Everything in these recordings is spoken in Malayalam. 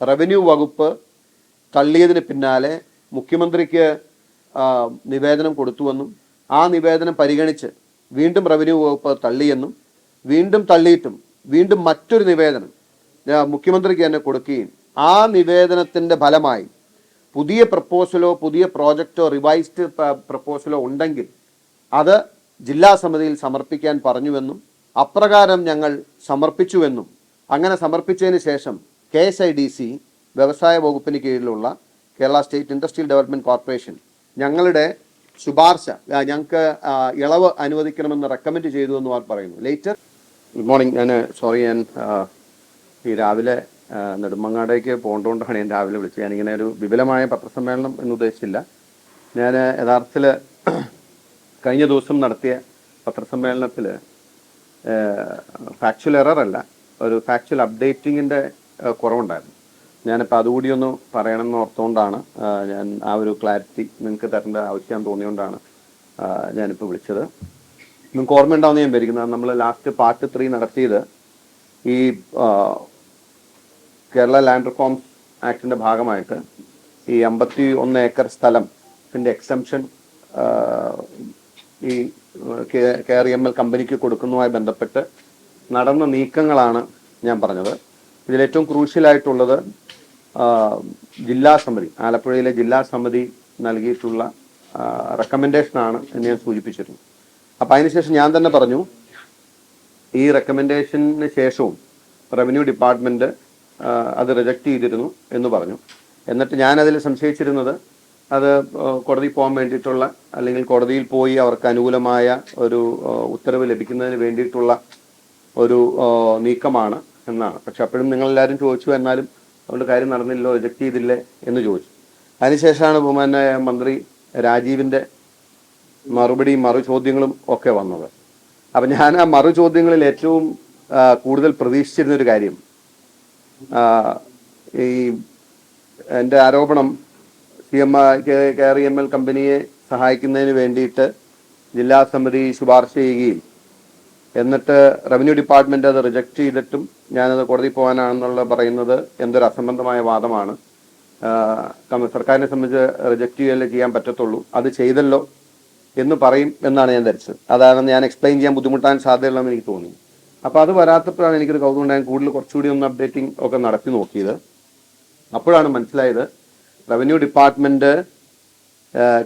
റവന്യൂ വകുപ്പ് തള്ളിയതിന് പിന്നാലെ മുഖ്യമന്ത്രിക്ക് നിവേദനം കൊടുത്തുവെന്നും ആ നിവേദനം പരിഗണിച്ച് വീണ്ടും റവന്യൂ വകുപ്പ് തള്ളിയെന്നും വീണ്ടും തള്ളിയിട്ടും വീണ്ടും മറ്റൊരു നിവേദനം മുഖ്യമന്ത്രിക്ക് തന്നെ കൊടുക്കുകയും ആ നിവേദനത്തിന്റെ ഫലമായി പുതിയ പ്രപ്പോസലോ പുതിയ പ്രോജക്റ്റോ റിവൈസ്ഡ് പ്രപ്പോസലോ ഉണ്ടെങ്കിൽ അത് ജില്ലാ സമിതിയിൽ സമർപ്പിക്കാൻ പറഞ്ഞുവെന്നും അപ്രകാരം ഞങ്ങൾ സമർപ്പിച്ചുവെന്നും അങ്ങനെ സമർപ്പിച്ചതിന് ശേഷം K S I D C വ്യവസായ വകുപ്പിന് കീഴിലുള്ള Kerala state industrial development corporation ഞങ്ങളുടെ ശുപാർശ ഞങ്ങൾക്ക് ഇളവ് അനുവദിക്കണമെന്ന് റെക്കമെൻഡ് ചെയ്തു എന്ന് അവർ പറയുന്നു. ലേറ്റർ ഗുഡ് മോർണിംഗ് ഞാൻ സോറി ഞാൻ ഈ രാവിലെ നെടുമങ്ങാടേക്ക് പോകേണ്ടതുകൊണ്ടാണ് ഞാൻ രാവിലെ വിളിച്ചത്. ഞാനിങ്ങനെ ഒരു വിപുലമായ പത്രസമ്മേളനം എന്ന് ഉദ്ദേശിച്ചില്ല. ഞാൻ യഥാർത്ഥത്തിൽ കഴിഞ്ഞ ദിവസം നടത്തിയ പത്രസമ്മേളനത്തിൽ ഫാക്ച്വൽ എറർ അല്ല ഒരു ഫാക്ച്വൽ അപ്ഡേറ്റിങ്ങിന്റെ കുറവുണ്ടായിരുന്നു. ഞാനിപ്പോൾ അതുകൂടി ഒന്ന് പറയണമെന്ന് ഓർത്തുകൊണ്ടാണ് ആ, ഞാൻ ആ ഒരു ക്ലാരിറ്റി നിങ്ങൾക്ക് തരേണ്ട ആവശ്യം തോന്നിയോണ്ടാണ് ഞാനിപ്പോൾ വിളിച്ചത്. നിങ്ങൾക്ക് ഓർമ്മയുണ്ടാവുന്ന ഞാൻ വിചാരിക്കുന്നത് നമ്മൾ ലാസ്റ്റ് പാർട്ട് ത്രീ നടത്തിയത് ഈ കേരള ലാൻഡ് റിഫോംസ് ആക്ടിന്റെ ഭാഗമായിട്ട് ഈ അമ്പത്തി ഒന്ന് ഏക്കർ സ്ഥലത്തിന്റെ എക്സംഷൻ ഈ കെ ആർ എം എൽ കമ്പനിക്ക് കൊടുക്കുന്നതുമായി ബന്ധപ്പെട്ട് നടന്ന നീക്കങ്ങളാണ് ഞാൻ പറഞ്ഞത്. ഇതിൽ ഏറ്റവും ക്രൂഷ്യലായിട്ടുള്ളത് ജില്ലാ സമിതി ആലപ്പുഴയിലെ ജില്ലാ സമിതി നൽകിയിട്ടുള്ള റെക്കമെൻഡേഷനാണ് എന്ന് ഞാൻ സൂചിപ്പിച്ചിരുന്നു. അപ്പം അതിനുശേഷം ഞാൻ തന്നെ പറഞ്ഞു ഈ റെക്കമെൻഡേഷന് ശേഷവും റവന്യൂ ഡിപ്പാർട്ട്മെന്റ് അത് റിജക്റ്റ് ചെയ്തിരുന്നു എന്ന് പറഞ്ഞു. എന്നിട്ട് ഞാൻ അതിൽ സംശയിച്ചിരുന്നത് അത് കോടതി പോകാൻ വേണ്ടിയിട്ടുള്ള അല്ലെങ്കിൽ കോടതിയിൽ പോയി അവർക്ക് അനുകൂലമായ ഒരു ഉത്തരവ് ലഭിക്കുന്നതിന് വേണ്ടിയിട്ടുള്ള ഒരു നീക്കമാണ്. എന്നാണ്. പക്ഷെ അപ്പോഴും നിങ്ങളെല്ലാവരും ചോദിച്ചു എന്നാലും അതുകൊണ്ട് കാര്യം നടന്നില്ലോ റിജക്റ്റ് ചെയ്തില്ലേ എന്ന് ചോദിച്ചു. അതിനുശേഷമാണ് ബഹുമാനായ മന്ത്രി രാജീവിന്റെ മറുപടി മറു ചോദ്യങ്ങളും ഒക്കെ വന്നത്. അപ്പം ഞാൻ ആ മറു ചോദ്യങ്ങളിൽ ഏറ്റവും കൂടുതൽ പ്രതീക്ഷിച്ചിരുന്ന ഒരു കാര്യം ഈ എന്റെ ആരോപണം C M K R M L കമ്പനിയെ സഹായിക്കുന്നതിന് വേണ്ടിയിട്ട് ജില്ലാ സമിതി ശുപാർശ ചെയ്യുകയും എന്നിട്ട് റവന്യൂ ഡിപ്പാർട്ട്മെന്റ് അത് റിജക്ട് ചെയ്തിട്ടും ഞാനത് കോടതി പോകാനാണെന്നുള്ള പറയുന്നത് എന്തൊരു അസംബന്ധമായ വാദമാണ്. സർക്കാരിനെ സംബന്ധിച്ച് റിജക്ട് ചെയ്യല്ലേ ചെയ്യാൻ പറ്റത്തുള്ളൂ. അത് ചെയ്തല്ലോ എന്ന് പറയും എന്നാണ് ഞാൻ ധരിച്ചത്. അതാണ് ഞാൻ എക്സ്പ്ലെയിൻ ചെയ്യാൻ ബുദ്ധിമുട്ടാൻ സാധ്യതയുള്ളതെന്ന് എനിക്ക് തോന്നി. അപ്പോൾ അത് വരാത്തപ്പോഴാണ് എനിക്കൊരു കൗതുകം ഉണ്ടായത്. കൂടുതൽ കുറച്ചുകൂടി ഒന്ന് അപ്ഡേറ്റിംഗ് ഒക്കെ നടത്തി നോക്കിയത്. അപ്പോഴാണ് മനസ്സിലായത് revenue department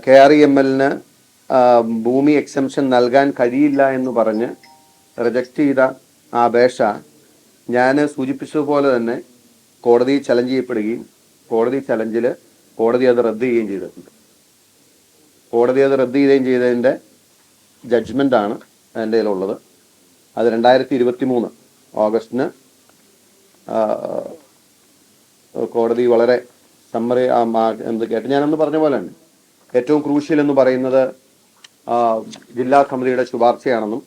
K R E M എല്ലിന് ഭൂമി എക്സംഷൻ നൽകാൻ കഴിയില്ല എന്ന് പറഞ്ഞ് റിജക്റ്റ് ചെയ്ത ആ അപേക്ഷ ഞാൻ സൂചിപ്പിച്ചതുപോലെ തന്നെ കോടതി ചലഞ്ച് ചെയ്യപ്പെടുകയും കോടതി ചലഞ്ചിൽ കോടതി അത് റദ്ദ് ചെയ്യുകയും ചെയ്തിട്ടുണ്ട്. കോടതി അത് റദ്ദ് ചെയ്യുകയും ചെയ്തതിന്റെ ജഡ്ജ്മെന്റാണ് എന്റെ കയ്യിലുള്ളത്. അത് രണ്ടായിരത്തി ഇരുപത്തി മൂന്ന് ഓഗസ്റ്റിന് കോടതി വളരെ സമ്മറി എന്ത് കേട്ട്. ഞാനന്ന് പറഞ്ഞ പോലെ തന്നെ ഏറ്റവും ക്രൂഷ്യൽ എന്ന് പറയുന്നത് ജില്ലാ സമിതിയുടെ ശുപാർശയാണെന്നും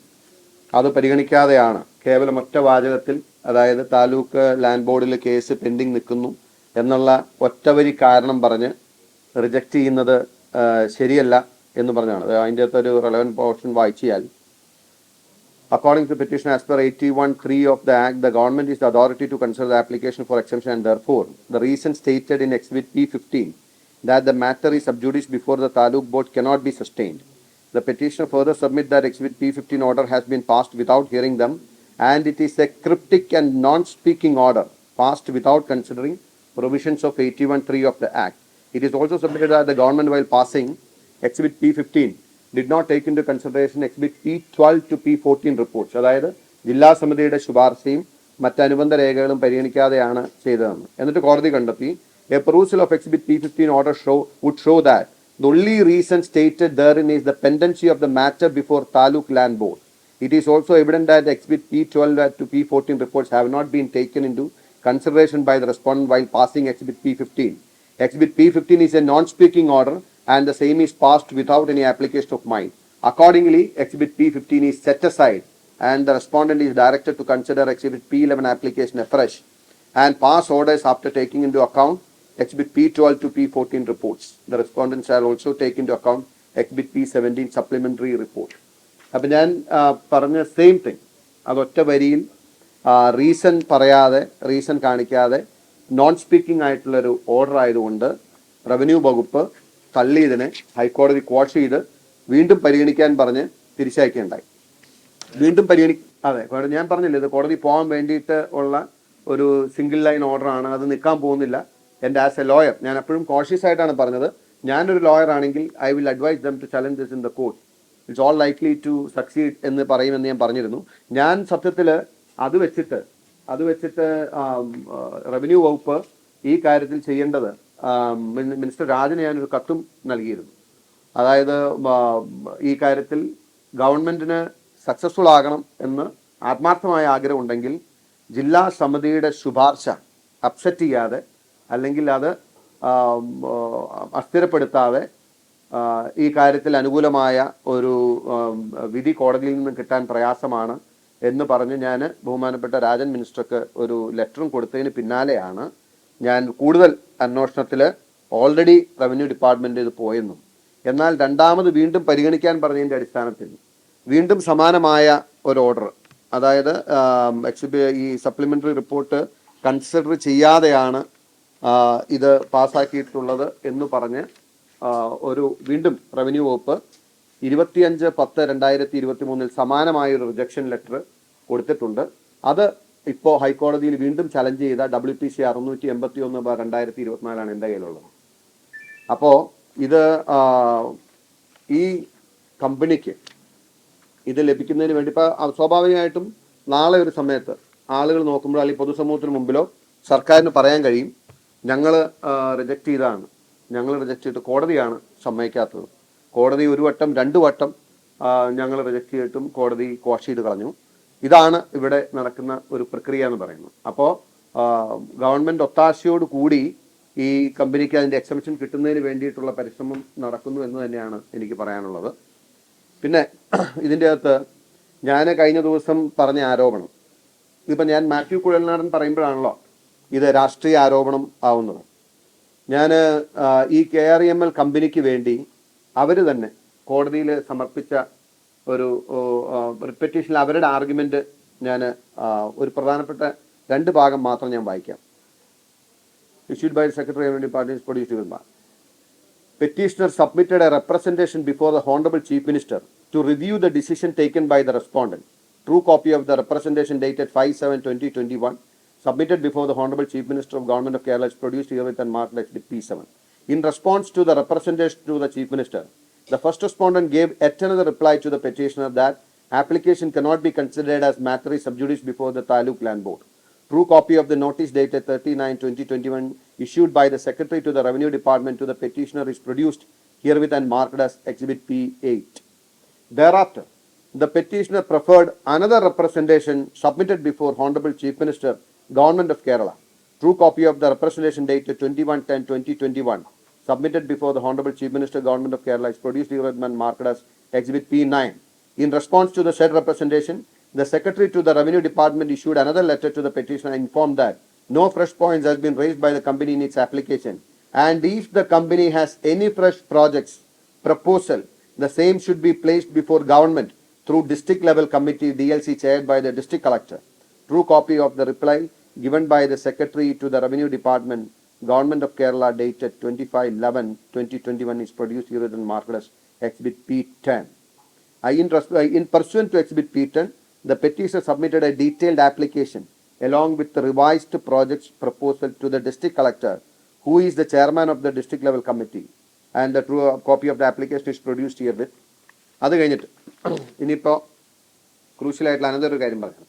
അത് പരിഗണിക്കാതെയാണ്. കേവലം ഒറ്റ വാചകത്തിൽ അതായത് താലൂക്ക് ലാൻഡ് ബോർഡിൽ കേസ് പെൻഡിങ് നിൽക്കുന്നു എന്നുള്ള ഒറ്റവരി കാരണം പറഞ്ഞ് റിജക്റ്റ് ചെയ്യുന്നത് ശരിയല്ല എന്ന് പറഞ്ഞാണ്. അതിന്റെ അകത്തൊരു റെലവൻ പോർഷൻ വായിച്ചാൽ according to petition as per eighty one three of the act the government is authority to consider the application for exemption and therefore the reason stated in exhibit B fifteen that the matter is sub judice before the taluk board cannot be sustained The petitioner further submit that Exhibit P15 order has been passed without hearing them and it is a cryptic and non-speaking order passed without considering provisions of 81.3 of the Act. It is also submitted that the government while passing Exhibit P15 did not take into consideration Exhibit P12 to P14 reports. അതായത് ജില്ലാ സമിതിയുടെ ശുപാർശയും മറ്റനുബന്ധ രേഖകളും പരിഗണിക്കാതെയാണ് ചെയ്തതെന്ന് എന്നിട്ട് കോടതി കണ്ടെത്തി a perusal of Exhibit P15 order show would show that the only reason stated therein is the pendency of the matter before Taluk Land Board. It is also evident that Exhibit P12 to P14 reports have not been taken into consideration by the respondent while passing Exhibit P15. Exhibit P15 is a non-speaking order and the same is passed without any application of mine. Accordingly, Exhibit P15 is set aside and the respondent is directed to consider Exhibit P11 application afresh and pass orders after taking into account Exhibit P12 to P14 reports. The respondents shall also take into account Exhibit P17 supplementary report. അപ്പം ഞാൻ പറഞ്ഞ സെയിം തിങ് അതൊറ്റ വരിയിൽ റീസൺ പറയാതെ റീസൺ കാണിക്കാതെ നോൺ സ്പീക്കിംഗ് ആയിട്ടുള്ളൊരു ഓർഡർ ആയതുകൊണ്ട് റവന്യൂ വകുപ്പ് തള്ളിയതിനെ ഹൈക്കോടതി ക്വാഷ് ചെയ്ത് വീണ്ടും പരിഗണിക്കാൻ പറഞ്ഞ് തിരിച്ചയക്കുകയുണ്ടായി വീണ്ടും പരിഗണി അതെ ഞാൻ പറഞ്ഞില്ലേ ഇത് കോടതി പോകാൻ വേണ്ടിയിട്ട് ഉള്ള ഒരു സിംഗിൾ ലൈൻ ഓർഡറാണ് അത് നിൽക്കാൻ പോകുന്നില്ല എന്റെ ആസ് എ ലോയർ ഞാൻ എപ്പോഴും കോഷ്യസ് ആയിട്ടാണ് പറഞ്ഞത്. ഞാനൊരു ലോയർ ആണെങ്കിൽ I will advise them to challenge this in the court it's all likely to succeed എന്ന് പറയുമെന്ന് ഞാൻ പറഞ്ഞിരുന്നു. ഞാൻ സത്യത്തിൽ അത് വെച്ചിട്ട് അത് വെച്ചിട്ട് റവന്യൂ വകുപ്പ് ഈ കാര്യത്തിൽ ചെയ്യേണ്ടത് മിനിസ്റ്റർ രാജന് ഞാനൊരു കത്തും നൽകിയിരുന്നു. അതായത് ഈ കാര്യത്തിൽ ഗവൺമെന്റിന് സക്സസ്ഫുൾ ആകണം എന്ന് ആത്മാർത്ഥമായ ആഗ്രഹം ഉണ്ടെങ്കിൽ ജില്ലാ സമിതിയുടെ ശുപാർശ അപ്സെറ്റ് ചെയ്യാതെ അല്ലെങ്കിൽ അത് അസ്ഥിരപ്പെടുത്താതെ ഈ കാര്യത്തിൽ അനുകൂലമായ ഒരു വിധി കോടതിയിൽ നിന്ന് കിട്ടാൻ പ്രയാസമാണ് എന്ന് പറഞ്ഞ് ഞാൻ ബഹുമാനപ്പെട്ട രാജൻ മിനിസ്റ്റർക്ക് ഒരു ലെറ്ററും കൊടുത്തതിന് പിന്നാലെയാണ് ഞാൻ കൂടുതൽ അന്വേഷണത്തിൽ ഓൾറെഡി റവന്യൂ ഡിപ്പാർട്ട്മെന്റ് ഇത് പോയെന്നും. എന്നാൽ രണ്ടാമത് വീണ്ടും പരിഗണിക്കാൻ പറഞ്ഞതിന്റെ അടിസ്ഥാനത്തിൽ വീണ്ടും സമാനമായ ഒരു ഓർഡർ. അതായത് എക്സിബി ഈ സപ്ലിമെന്ററി റിപ്പോർട്ട് കൺസിഡർ ചെയ്യാതെയാണ് ഇത് പാസ്സാക്കിയിട്ടുള്ളത് എന്ന് പറഞ്ഞ് ഒരു വീണ്ടും റവന്യൂ വകുപ്പ് ഇരുപത്തിയഞ്ച് പത്ത് രണ്ടായിരത്തി ഇരുപത്തി മൂന്നിൽ സമാനമായ ഒരു റിജക്ഷൻ ലെറ്റർ കൊടുത്തിട്ടുണ്ട്. അത് ഇപ്പോൾ ഹൈക്കോടതിയിൽ വീണ്ടും ചലഞ്ച് ചെയ്ത ഡബ്ല്യു പി സി അറുന്നൂറ്റി എൺപത്തി ഒന്ന് രണ്ടായിരത്തി ഇരുപത്തിനാലാണ് എന്റെ കയ്യിലുള്ളത്. അപ്പോൾ ഇത് ഈ കമ്പനിക്ക് ഇത് ലഭിക്കുന്നതിന് വേണ്ടി ഇപ്പോൾ സ്വാഭാവികമായിട്ടും നാളെ ഒരു സമയത്ത് ആളുകൾ നോക്കുമ്പോൾ അല്ലെങ്കിൽ പൊതുസമൂഹത്തിന് മുമ്പിലോ സർക്കാരിന് പറയാൻ കഴിയും ഞങ്ങൾ റിജക്റ്റ് ചെയ്തതാണ്. ഞങ്ങൾ റിജക്റ്റ് ചെയ്തിട്ട് കോടതിയാണ് സമ്മതിക്കാത്തത്. കോടതി ഒരു വട്ടം രണ്ട് വട്ടം ഞങ്ങൾ റിജക്റ്റ് ചെയ്തിട്ടും കോടതി ക്വാഷ് ചെയ്ത് കളഞ്ഞു. ഇതാണ് ഇവിടെ നടക്കുന്ന ഒരു പ്രക്രിയ എന്ന് പറയുന്നത്. അപ്പോൾ ഗവൺമെന്റ് ഒത്താശയോട് കൂടി ഈ കമ്പനിക്ക് അതിന്റെ എക്സംഷൻ കിട്ടുന്നതിന് വേണ്ടിയിട്ടുള്ള പരിശ്രമം നടക്കുന്നു എന്ന് തന്നെയാണ് എനിക്ക് പറയാനുള്ളത്. പിന്നെ ഇതിന്റെ അകത്ത് ഞാൻ കഴിഞ്ഞ ദിവസം പറഞ്ഞ ആരോപണം. ഇതിപ്പോൾ ഞാൻ മാത്യു കുഴൽനാടൻ പറയുമ്പോഴാണല്ലോ ഇത് രാഷ്ട്രീയ ആരോപണം ആവുന്നത് ഞാൻ ഈ കെ ആർ എം എൽ കമ്പനിക്ക് വേണ്ടി അവർ തന്നെ കോടതിയിൽ സമർപ്പിച്ച ഒരു റിപ്പറ്റീഷനിൽ അവരുടെ ആർഗ്യുമെന്റ് ഞാൻ ഒരു പ്രധാനപ്പെട്ട രണ്ട് ഭാഗം മാത്രം ഞാൻ വായിക്കാം Secretary of Revenue Department is produced. Petitioner submitted a representation before the Honorable Chief Minister to review the decision taken by the respondent. True copy of the representation dated 5-7-2021 submitted before the Honorable Chief Minister of Government of Kerala is produced herewith and marked as P7. In response to the representation to the Chief Minister, the first respondent gave yet another reply to the petitioner that application cannot be considered as matter sub judice before the Taluk Land Board. True copy of the notice dated 39-2021 issued by the Secretary to the Revenue Department to the petitioner is produced herewith and marked as Exhibit P8. Thereafter, the petitioner preferred another representation submitted before Honorable Chief Minister, Government of Kerala. True copy of the representation dated 21-10-2021 submitted before the Honorable Chief Minister, Government of Kerala is produced herewith and marked as Exhibit P9. In response to the said representation, the Secretary to the Revenue Department issued another letter to the petitioner informed that no fresh points has been raised by the company in its application. And if the company has any fresh projects proposal, the same should be placed before government through district level committee DLC chaired by the district collector. True copy of the reply given by the Secretary to the Revenue Department, Government of Kerala dated 25-11-2021 is produced here and marked as Exhibit P10. I, in, res- I- in pursuant to Exhibit P10, the petitioner submitted a detailed application along with the revised project's proposal to the district collector, who is the chairman of the district level committee. And the true copy of the application is produced here with. അത് കഴിഞ്ഞിട്ട് ഇനിയിപ്പോൾ ക്രൂഷ്യലായിട്ടുള്ള അനന്തര കാര്യം പറയാം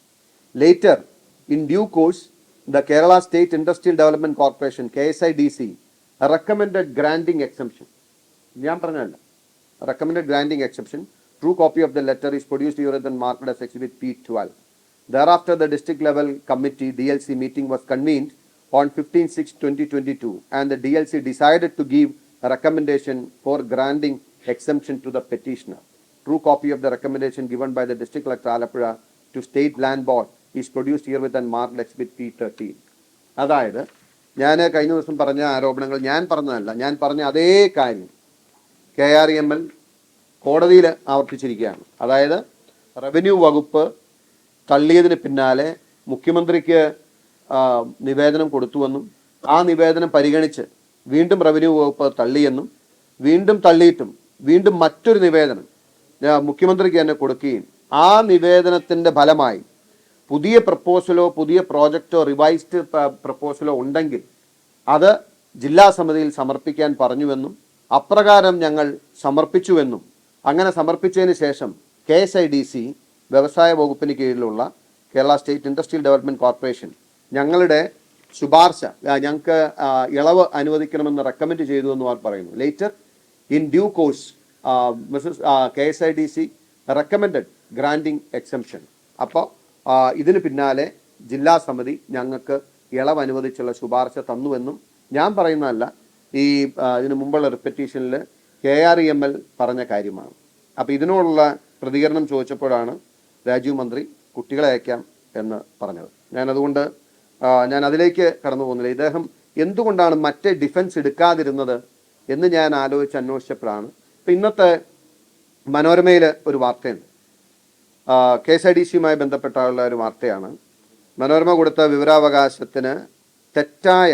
Later, in due course, the Kerala State Industrial Development Corporation, KSIDC, recommended granting exemption. Recommended granting exemption. True copy of the letter is produced here and marked as Exhibit P12. Thereafter, the district level committee DLC meeting was convened on 15 6 2022, and the DLC decided to give a recommendation for granting exemption to the petitioner. True copy of the recommendation given by the district collector Alapura to State Land Board is produced with with and marked Exhibit P13. അതായത് ഞാൻ കഴിഞ്ഞ ദിവസം പറഞ്ഞ ആരോപണങ്ങൾ ഞാൻ പറഞ്ഞതല്ല ഞാൻ പറഞ്ഞ അതേ കാര്യം കെ ആർ എം എൽ കോടതിയിൽ ആവർത്തിച്ചിരിക്കുകയാണ് അതായത് റവന്യൂ വകുപ്പ് തള്ളിയതിന് പിന്നാലെ മുഖ്യമന്ത്രിക്ക് നിവേദനം കൊടുത്തുവെന്നും ആ നിവേദനം പരിഗണിച്ച് വീണ്ടും റവന്യൂ വകുപ്പ് തള്ളിയെന്നും വീണ്ടും തള്ളിയിട്ടും വീണ്ടും മറ്റൊരു നിവേദനം മുഖ്യമന്ത്രിക്ക് തന്നെ കൊടുക്കുകയും ആ നിവേദനത്തിന്റെ ഫലമായി പുതിയ പ്രപ്പോസലോ പുതിയ പ്രോജക്റ്റോ റിവൈസ്ഡ് പ്രപ്പോസലോ ഉണ്ടെങ്കിൽ അത് ജില്ലാ സമിതിയിൽ സമർപ്പിക്കാൻ പറഞ്ഞുവെന്നും അപ്രകാരം ഞങ്ങൾ സമർപ്പിച്ചുവെന്നും അങ്ങനെ സമർപ്പിച്ചതിന് ശേഷം K S I D C വ്യവസായ വകുപ്പിന് കീഴിലുള്ള Kerala state industrial development corporation ഞങ്ങളുടെ ശുപാർശ ഞങ്ങൾക്ക് ഇളവ് അനുവദിക്കണമെന്ന് റെക്കമെൻഡ് ചെയ്തു എന്ന് അവർ പറയുന്നു. Later in due course Mrs K S I D C recommended granting exemption അപ്പോൾ ഇതിന് പിന്നാലെ ജില്ലാ സമിതി ഞങ്ങൾക്ക് ഇളവ് അനുവദിച്ചുള്ള ശുപാർശ തന്നുവെന്നും ഞാൻ പറയുന്നതല്ല ഈ ഇതിന് മുമ്പുള്ള റിപ്പറ്റീഷനിൽ K R E M L പറഞ്ഞ കാര്യമാണ്. അപ്പോൾ ഇതിനോടുള്ള പ്രതികരണം ചോദിച്ചപ്പോഴാണ് രാജീവ് മന്ത്രി കുട്ടികളെ അയക്കാം എന്ന് പറഞ്ഞത്. ഞാൻ അതുകൊണ്ട് ഞാൻ അതിലേക്ക് കടന്നു പോകുന്നില്ല. ഇദ്ദേഹം എന്തുകൊണ്ടാണ് മറ്റേ ഡിഫൻസ് എടുക്കാതിരുന്നത് എന്ന് ഞാൻ ആലോചിച്ച് അന്വേഷിച്ചപ്പോഴാണ്. ഇപ്പം ഇന്നത്തെ മനോരമയിൽ ഒരു വാർത്തയുണ്ട്. കെ എസ് ഐ ഡി സിയുമായി ബന്ധപ്പെട്ടുള്ള ഒരു വാർത്തയാണ്. മനോരമ കൊടുത്ത വിവരാവകാശത്തിന് തെറ്റായ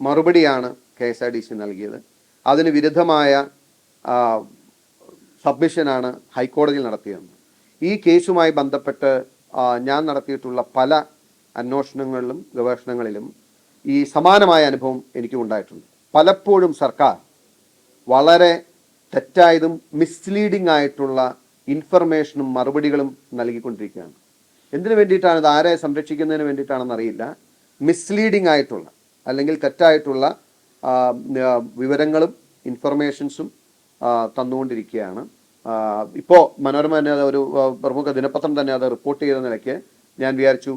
മറുപടിയാണ് K S I D C നൽകിയത്. അതിന് വിരുദ്ധമായ സബ്മിഷനാണ് ഹൈക്കോടതിയിൽ നടത്തിയത്. ഈ കേസുമായി ബന്ധപ്പെട്ട് ഞാൻ നടത്തിയിട്ടുള്ള പല അന്വേഷണങ്ങളിലും ഗവേഷണങ്ങളിലും ഈ സമാനമായ അനുഭവം എനിക്കും ഉണ്ടായിട്ടുണ്ട്. പലപ്പോഴും സർക്കാർ വളരെ തെറ്റായതും മിസ്ലീഡിംഗ് ആയിട്ടുള്ള ഇൻഫർമേഷനും മറുപടികളും നൽകിക്കൊണ്ടിരിക്കുകയാണ്. എന്തിനു വേണ്ടിയിട്ടാണ് ഇത്? ആരെ സംരക്ഷിക്കുന്നതിന് വേണ്ടിയിട്ടാണെന്ന് അറിയില്ല. മിസ്ലീഡിംഗ് ആയിട്ടുള്ള അല്ലെങ്കിൽ തെറ്റായിട്ടുള്ള വിവരങ്ങളും ഇൻഫർമേഷൻസും തന്നുകൊണ്ടിരിക്കുകയാണ്. ഇപ്പോൾ മനോരമ തന്നെ ഒരു പ്രമുഖ ദിനപത്രം തന്നെ അത് റിപ്പോർട്ട് ചെയ്ത നിലയ്ക്ക് ഞാൻ വിചാരിച്ചു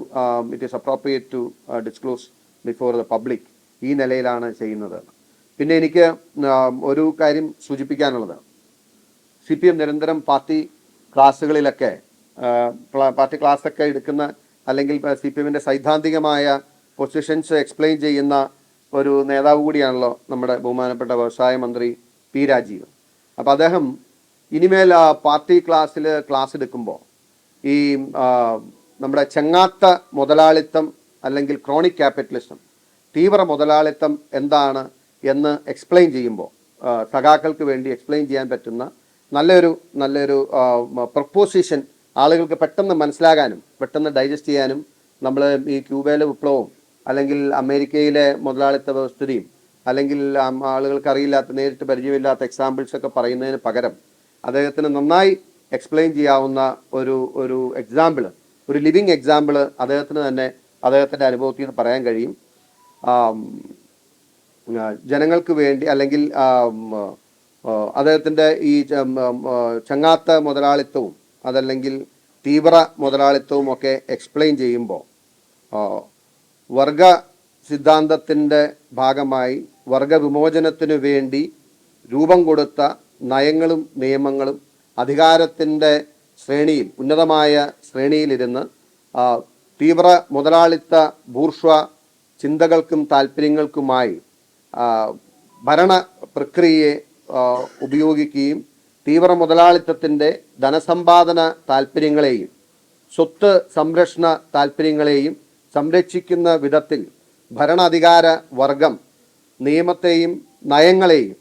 it is appropriate to disclose before the public ഈ നിലയിലാണ് ചെയ്യുന്നത്. പിന്നെ എനിക്ക് ഒരു കാര്യം സൂചിപ്പിക്കാനുള്ളത്. സി പി എം നിരന്തരം പാർട്ടി ക്ലാസ്സുകളിലൊക്കെ പാർട്ടി ക്ലാസ്സൊക്കെ എടുക്കുന്ന അല്ലെങ്കിൽ സി പി എമ്മിന്റെ സൈദ്ധാന്തികമായ പൊസിഷൻസ് എക്സ്പ്ലെയിൻ ചെയ്യുന്ന ഒരു നേതാവ് കൂടിയാണല്ലോ നമ്മുടെ ബഹുമാനപ്പെട്ട വ്യവസായ മന്ത്രി പി രാജീവ്. അപ്പോൾ അദ്ദേഹം ഇനിമേൽ പാർട്ടി ക്ലാസ്സിൽ ക്ലാസ് എടുക്കുമ്പോൾ ഈ നമ്മുടെ ചെങ്ങാത്ത മുതലാളിത്തം അല്ലെങ്കിൽ ക്രോണിക് ക്യാപിറ്റലിസം തീവ്ര മുതലാളിത്തം എന്താണ് എന്ന് എക്സ്പ്ലെയിൻ ചെയ്യുമ്പോൾ സഖാക്കൾക്ക് വേണ്ടി എക്സ്പ്ലെയിൻ ചെയ്യാൻ പറ്റുന്ന നല്ലൊരു നല്ലൊരു പ്രപ്പോസിഷൻ ആളുകൾക്ക് പെട്ടെന്ന് മനസ്സിലാകാനും പെട്ടെന്ന് ഡൈജസ്റ്റ് ചെയ്യാനും നമ്മൾ ഈ ക്യൂബയിലെ വിപ്ലവവും അല്ലെങ്കിൽ അമേരിക്കയിലെ മുതലാളിത്ത വ്യവസ്ഥിതിയും അല്ലെങ്കിൽ ആളുകൾക്ക് അറിയില്ലാത്ത നേരിട്ട് പരിചയമില്ലാത്ത എക്സാമ്പിൾസ് ഒക്കെ പറയുന്നതിന് പകരം അദ്ദേഹത്തിന് നന്നായി എക്സ്പ്ലെയിൻ ചെയ്യാവുന്ന ഒരു ഒരു എക്സാമ്പിൾ ഒരു ലിവിങ് എക്സാമ്പിൾ അദ്ദേഹത്തിന് തന്നെ അദ്ദേഹത്തിന്റെ അനുഭവത്തിൽ നിന്ന് പറയാൻ കഴിയും. ജനങ്ങൾക്ക് വേണ്ടി അല്ലെങ്കിൽ അദ്ദേഹത്തിന്റെ ഈ ചങ്ങാത്ത മുതലാളിത്തവും അതല്ലെങ്കിൽ തീവ്ര മുതലാളിത്തവും ഒക്കെ എക്സ്പ്ലെയിൻ ചെയ്യുമ്പോൾ വർഗ സിദ്ധാന്തത്തിന്റെ ഭാഗമായി വർഗവിമോചനത്തിനു വേണ്ടി രൂപം കൊടുത്ത നയങ്ങളും നിയമങ്ങളും അധികാരത്തിന്റെ ശ്രേണിയിൽ ഉന്നതമായ ശ്രേണിയിലിരുന്ന് തീവ്ര മുതലാളിത്ത ബൂർഷ്വ ചിന്തകൾക്കും താല്പര്യങ്ങൾക്കുമായി ഭരണ പ്രക്രിയയെ ഉപയോഗിക്കുകയും തീവ്ര മുതലാളിത്തത്തിന്റെ ധനസമ്പാദന താല്പര്യങ്ങളെയും സ്വത്ത് സംരക്ഷണ താല്പര്യങ്ങളെയും സംരക്ഷിക്കുന്ന വിധത്തിൽ ഭരണാധികാര വർഗം നിയമത്തെയും നയങ്ങളെയും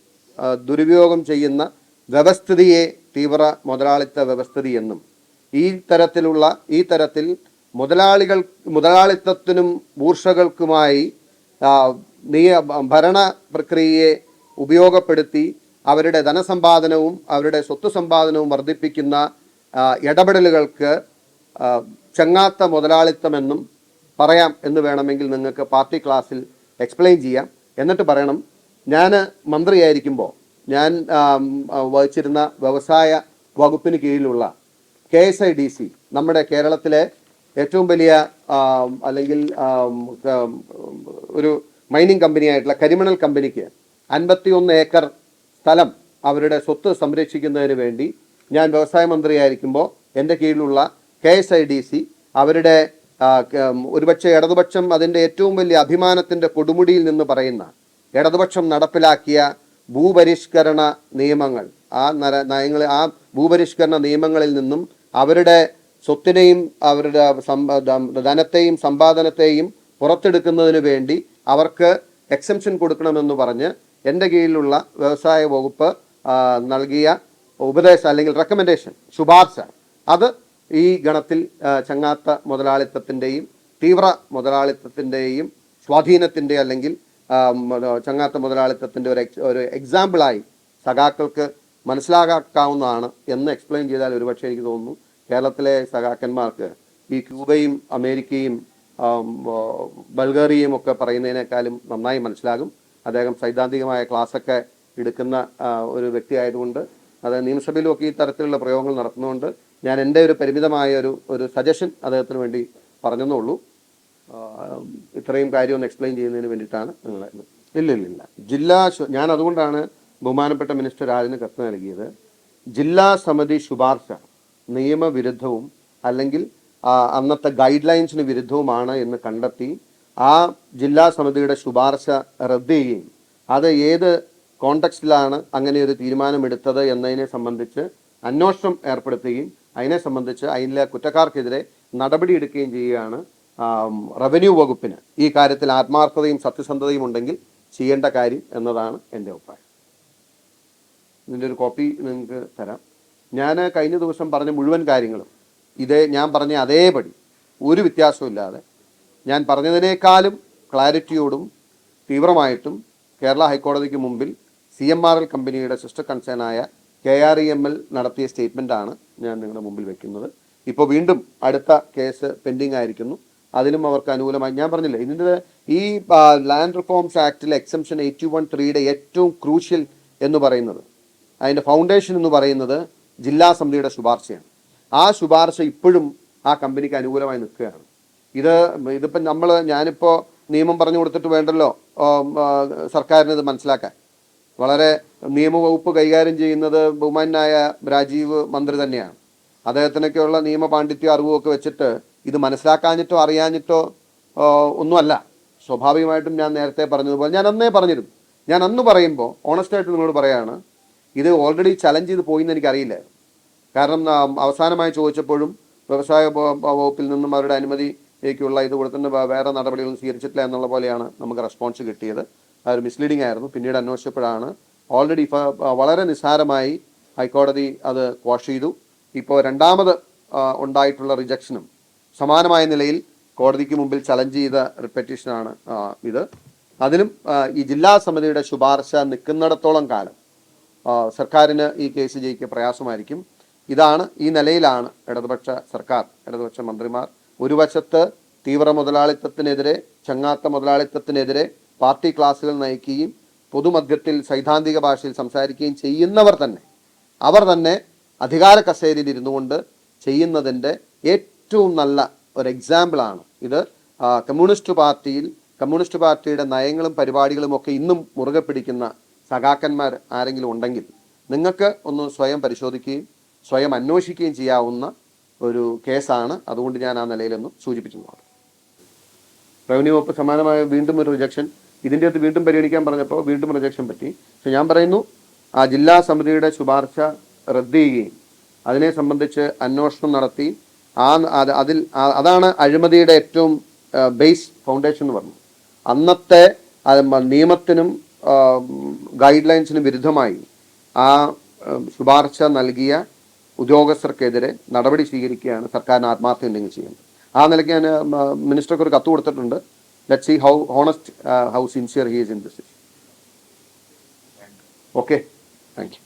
ദുരുപയോഗം ചെയ്യുന്ന വ്യവസ്ഥിതിയെ തീവ്ര മുതലാളിത്ത വ്യവസ്ഥിതി എന്നും ഈ തരത്തിലുള്ള ഈ തരത്തിൽ മുതലാളികൾ മുതലാളിത്തത്തിനും ബൂർഷകൾക്കുമായി നിയ ഭരണ പ്രക്രിയയെ ഉപയോഗപ്പെടുത്തി അവരുടെ ധനസമ്പാദനവും അവരുടെ സ്വത്ത് സമ്പാദനവും വർദ്ധിപ്പിക്കുന്ന ഇടപെടലുകൾക്ക് ചങ്ങാത്ത മുതലാളിത്തമെന്നും പറയാം എന്ന് വേണമെങ്കിൽ നിങ്ങൾക്ക് പാർട്ടി ക്ലാസ്സിൽ എക്സ്പ്ലെയിൻ ചെയ്യാം. എന്നിട്ട് പറയണം ഞാൻ മന്ത്രിയായിരിക്കുമ്പോൾ ഞാൻ വഹിച്ചിരുന്ന വ്യവസായ വകുപ്പിന് കീഴിലുള്ള K S I D C നമ്മുടെ കേരളത്തിലെ ഏറ്റവും വലിയ അല്ലെങ്കിൽ ഒരു മൈനിങ് കമ്പനിയായിട്ടുള്ള കരിമണൽ കമ്പനിക്ക് അൻപത്തിയൊന്ന് ഏക്കർ സ്ഥലം അവരുടെ സ്വത്ത് സംരക്ഷിക്കുന്നതിന് വേണ്ടി ഞാൻ വ്യവസായ മന്ത്രിയായിരിക്കുമ്പോൾ എന്റെ കീഴിലുള്ള K S I D C അവരുടെ ഒരുപക്ഷെ ഇടതുപക്ഷം അതിന്റെ ഏറ്റവും വലിയ അഭിമാനത്തിന്റെ കൊടുമുടിയിൽ നിന്ന് പറയുന്ന ഇടതുപക്ഷം നടപ്പിലാക്കിയ ഭൂപരിഷ്കരണ നിയമങ്ങൾ ആ നയങ്ങൾ ആ ഭൂപരിഷ്കരണ നിയമങ്ങളിൽ നിന്നും അവരുടെ സ്വത്തിനെയും അവരുടെ ധനത്തെയും സമ്പാദനത്തെയും പുറത്തെടുക്കുന്നതിന് വേണ്ടി അവർക്ക് എക്സംഷൻ കൊടുക്കണമെന്ന് പറഞ്ഞ് എന്റെ കീഴിലുള്ള വ്യവസായ വകുപ്പ് നൽകിയ ഉപദേശം അല്ലെങ്കിൽ റെക്കമെൻഡേഷൻ ശുപാർശ. അത് ഈ ഗണത്തിൽ ചങ്ങാത്ത മുതലാളിത്തത്തിന്റെയും തീവ്ര മുതലാളിത്തത്തിന്റെയും സ്വാധീനത്തിന്റെ അല്ലെങ്കിൽ ചങ്ങാത്ത മുതലാളിത്തത്തിന്റെ ഒരു ഒരു എക്സാമ്പിളായി സഖാക്കൾക്ക് മനസ്സിലാക്കാവുന്നതാണ് എന്ന് എക്സ്പ്ലെയിൻ ചെയ്താൽ ഒരുപക്ഷെ എനിക്ക് തോന്നുന്നു കേരളത്തിലെ സഖാക്കന്മാർക്ക് ഈ ക്യൂബയും അമേരിക്കയും ബൾഗേറിയയും ഒക്കെ പറയുന്നതിനേക്കാളും നന്നായി മനസ്സിലാകും. അദ്ദേഹം സൈദ്ധാന്തികമായ ക്ലാസ്സൊക്കെ എടുക്കുന്ന ഒരു വ്യക്തിയായതുകൊണ്ട് അത് നിയമസഭയിലുമൊക്കെ ഈ തരത്തിലുള്ള പ്രയോഗങ്ങൾ നടത്തുന്നതുകൊണ്ട് ഞാൻ എന്റെ ഒരു പരിമിതമായ ഒരു ഒരു സജഷൻ അദ്ദേഹത്തിന് വേണ്ടി പറഞ്ഞെന്നുള്ളൂ ഇത്രയും കാര്യം ഒന്ന് എക്സ്പ്ലെയിൻ ചെയ്യുന്നതിന് വേണ്ടിയിട്ടാണ് ഇല്ല ഇല്ല ഇല്ല. ജില്ലാ ഞാൻ അതുകൊണ്ടാണ് ബഹുമാനപ്പെട്ട മിനിസ്റ്റർ രാജന് കത്ത് നൽകിയത്. ജില്ലാ സമിതി ശുപാർശ നിയമവിരുദ്ധവും അല്ലെങ്കിൽ അന്നത്തെ ഗൈഡ് ലൈൻസിന് വിരുദ്ധവുമാണ് എന്ന് കണ്ടെത്തി ആ ജില്ലാ സമിതിയുടെ ശുപാർശ റദ്ദ് ചെയ്യുകയും അത് ഏത് കോണ്ടക്സ്റ്റിലാണ് അങ്ങനെ ഒരു തീരുമാനമെടുത്തത് എന്നതിനെ സംബന്ധിച്ച് അന്വേഷണം ഏർപ്പെടുത്തുകയും അതിനെ സംബന്ധിച്ച് അതിലെ കുറ്റക്കാർക്കെതിരെ നടപടിയെടുക്കുകയും ചെയ്യുകയാണ് റവന്യൂ വകുപ്പിന്. ഈ കാര്യത്തിൽ ആത്മാർത്ഥതയും സത്യസന്ധതയും ഉണ്ടെങ്കിൽ ചെയ്യേണ്ട കാര്യം എന്നതാണ് എന്റെ അഭിപ്രായം. ഇതിന്റെ ഒരു കോപ്പി നിങ്ങൾക്ക് തരാം. ഞാൻ കഴിഞ്ഞ ദിവസം പറഞ്ഞ മുഴുവൻ കാര്യങ്ങളും ഇതേ ഞാൻ പറഞ്ഞ അതേപടി. ഒരു വ്യത്യാസവും ഇല്ലാതെ ഞാൻ പറഞ്ഞതിനേക്കാളും ക്ലാരിറ്റിയോടും തീവ്രമായിട്ടും കേരള ഹൈക്കോടതിക്ക് മുമ്പിൽ സി എം ആർ എൽ കമ്പനിയുടെ sister കൺസേണായ K R E M L നടത്തിയ സ്റ്റേറ്റ്മെന്റാണ് ഞാൻ നിങ്ങളുടെ മുമ്പിൽ വെക്കുന്നത്. ഇപ്പോൾ വീണ്ടും അടുത്ത കേസ് പെൻഡിങ് ആയിരിക്കുന്നു. അതിലും അവർക്ക് അനുകൂലമായി ഞാൻ പറഞ്ഞില്ലേ ഇതിന്റെ ഈ ലാൻഡ് റിഫോംസ് ആക്ടിലെ എക്സംഷൻ എയ്റ്റി വൺ ത്രീയുടെ ഏറ്റവും ക്രൂഷ്യൽ എന്ന് പറയുന്നത് അതിന്റെ ഫൗണ്ടേഷൻ എന്ന് പറയുന്നത് ജില്ലാ സമിതിയുടെ ശുപാർശയാണ്. ആ ശുപാർശ ഇപ്പോഴും ആ കമ്പനിക്ക് അനുകൂലമായി നിൽക്കുകയാണ്. ഇത് ഇതിപ്പം നമ്മൾ ഞാനിപ്പോൾ നിയമം പറഞ്ഞു കൊടുത്തിട്ട് വേണ്ടല്ലോ സർക്കാരിന് ഇത് മനസ്സിലാക്കാൻ. വളരെ നിയമവകുപ്പ് കൈകാര്യം ചെയ്യുന്നത് ബഹുമാനായ രാജീവ് മന്ത്രി തന്നെയാണ്. അദ്ദേഹത്തിനൊക്കെയുള്ള നിയമ പാണ്ഡിത്യം അറിവുമൊക്കെ വെച്ചിട്ട് ഇത് മനസ്സിലാക്കാഞ്ഞിട്ടോ അറിയാഞ്ഞിട്ടോ ഒന്നുമല്ല. സ്വാഭാവികമായിട്ടും ഞാൻ നേരത്തെ പറഞ്ഞതുപോലെ ഞാൻ അന്നേ പറഞ്ഞിരുന്നു. ഞാൻ അന്ന് പറയുമ്പോൾ ഓണസ്റ്റായിട്ട് നിങ്ങളോട് പറയാണ് ഇത് ഓൾറെഡി ചലഞ്ച് ചെയ്ത് പോയി എന്ന് എനിക്കറിയില്ല. കാരണം അവസാനമായി ചോദിച്ചപ്പോഴും വ്യവസായ വകുപ്പിൽ നിന്നും അവരുടെ അനുമതിക്കുള്ള ഇത് കൊടുത്തിട്ട് വേറെ നടപടികളൊന്നും സ്വീകരിച്ചിട്ടില്ല എന്നുള്ള പോലെയാണ് നമുക്ക് റെസ്പോൺസ് കിട്ടിയത്. അതൊരു മിസ്ലീഡിംഗ് ആയിരുന്നു. പിന്നീട് അന്വേഷിച്ചപ്പോഴാണ് ഓൾറെഡി വളരെ നിസ്സാരമായി ഹൈക്കോടതി അത് ക്വാഷ് ചെയ്തു. ഇപ്പോൾ രണ്ടാമത് ഉണ്ടായിട്ടുള്ള റിജക്ഷനും സമാനമായ നിലയിൽ കോടതിക്ക് മുമ്പിൽ ചലഞ്ച് ചെയ്ത റിപ്പറ്റീഷനാണ് ഇത്. അതിലും ഈ ജില്ലാ സമിതിയുടെ ശുപാർശ നിൽക്കുന്നിടത്തോളം കാലം സർക്കാരിന് ഈ കേസ് ജയിക്കുക പ്രയാസമായിരിക്കും. ഇതാണ് ഈ നിലയിലാണ് ഇടതുപക്ഷ സർക്കാർ ഇടതുപക്ഷ മന്ത്രിമാർ ഒരു വശത്ത് തീവ്ര മുതലാളിത്തത്തിനെതിരെ ചങ്ങാത്ത മുതലാളിത്തത്തിനെതിരെ പാർട്ടി ക്ലാസുകൾ നയിക്കുകയും പൊതുമധ്യത്തിൽ സൈദ്ധാന്തിക ഭാഷയിൽ സംസാരിക്കുകയും ചെയ്യുന്നവർ തന്നെ. അവർ തന്നെ അധികാര കസേരയിൽ ഇരുന്നു കൊണ്ട് ചെയ്യുന്നതിന്റെ ഏറ്റവും നല്ല ഒരു എക്സാമ്പിളാണ് ഇത് കമ്മ്യൂണിസ്റ്റ് പാർട്ടിയിൽ കമ്മ്യൂണിസ്റ്റ് പാർട്ടിയുടെ നയങ്ങളും പരിപാടികളും ഒക്കെ ഇന്നും മുറുകെ പിടിക്കുന്ന സഖാക്കന്മാർ ആരെങ്കിലും ഉണ്ടെങ്കിൽ നിങ്ങൾക്ക് ഒന്ന് സ്വയം പരിശോധിക്കുകയും സ്വയം അന്വേഷിക്കുകയും ചെയ്യാവുന്ന ഒരു കേസാണ്. അതുകൊണ്ട് ഞാൻ ആ നിലയിലൊന്നും സൂചിപ്പിച്ചിട്ടുണ്ട് റവന്യൂ വകുപ്പ് സമാനമായ വീണ്ടും ഒരു റിജക്ഷൻ ഇതിന്റെ അകത്ത് വീണ്ടും പരിഗണിക്കാൻ പറഞ്ഞപ്പോൾ വീണ്ടും റിജക്ഷൻ പറ്റി. പക്ഷെ ഞാൻ പറയുന്നു ആ ജില്ലാ സമിതിയുടെ ശുപാർശ റദ്ദ് ചെയ്യുകയും അതിനെ സംബന്ധിച്ച് അന്വേഷണം നടത്തി ആ അതിൽ അതാണ് അഴിമതിയുടെ ഏറ്റവും ബേസ് ഫൗണ്ടേഷൻ എന്ന് പറഞ്ഞു. അന്നത്തെ നിയമത്തിനും ഗൈഡ് ലൈൻസിനും വിരുദ്ധമായി ആ, ശുപാർശ നൽകിയ ഉദ്യോഗസ്ഥർക്കെതിരെ നടപടി സ്വീകരിക്കുകയാണ് സർക്കാരിന് ആത്മാർത്ഥം ഉണ്ടെങ്കിൽ ചെയ്യുന്നത്. ആ നിലയ്ക്ക് ഞാൻ മിനിസ്റ്റർക്ക് ഒരു കത്ത് കൊടുത്തിട്ടുണ്ട്. Let see how honest how sincere he's in this okay thank you